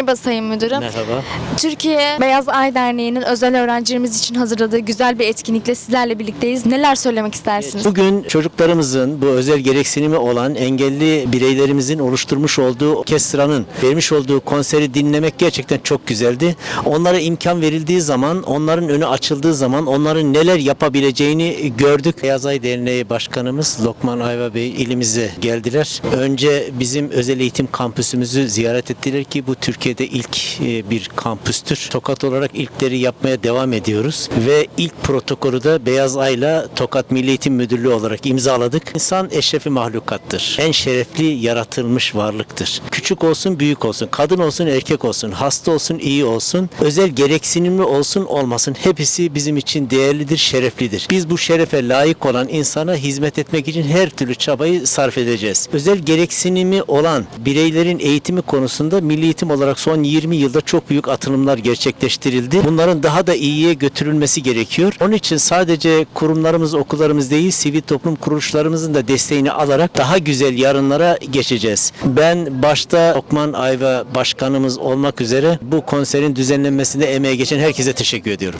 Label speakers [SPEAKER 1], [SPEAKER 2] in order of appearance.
[SPEAKER 1] Merhaba Sayın Müdürüm.
[SPEAKER 2] Merhaba.
[SPEAKER 1] Türkiye Beyaz Ay Derneği'nin özel öğrencilerimiz için hazırladığı güzel bir etkinlikle sizlerle birlikteyiz. Neler söylemek istersiniz?
[SPEAKER 2] Bugün çocuklarımızın bu özel gereksinimi olan engelli bireylerimizin oluşturmuş olduğu orkestranın vermiş olduğu konseri dinlemek gerçekten çok güzeldi. Onlara imkan verildiği zaman, onların önü açıldığı zaman onların neler yapabileceğini gördük. Beyaz Ay Derneği Başkanımız Lokman Ayva Bey ilimize geldiler. Önce bizim özel eğitim kampüsümüzü ziyaret ettiler ki bu Türkiye'de ilk e, bir kampüstür. Tokat olarak ilkleri yapmaya devam ediyoruz ve ilk protokolü de Beyaz Ay'la Tokat Milli Eğitim Müdürlüğü olarak imzaladık. İnsan eşrefi mahlukattır. En şerefli yaratılmış varlıktır. Küçük olsun, büyük olsun, kadın olsun, erkek olsun, hasta olsun, iyi olsun, özel gereksinimli olsun, olmasın. Hepsi bizim için değerlidir, şereflidir. Biz bu şerefe layık olan insana hizmet etmek için her türlü çabayı sarf edeceğiz. Özel gereksinimi olan bireylerin eğitimi konusunda Milli Eğitim olarak son 20 yılda çok büyük atılımlar gerçekleştirildi. Bunların daha da iyiye götürülmesi gerekiyor. Onun için sadece kurumlarımız, okullarımız değil, sivil toplum kuruluşlarımızın da desteğini alarak daha güzel yarınlara geçeceğiz. Ben başta Okman Ayva Başkanımız olmak üzere bu konserin düzenlenmesinde emeğe geçen herkese teşekkür ediyorum.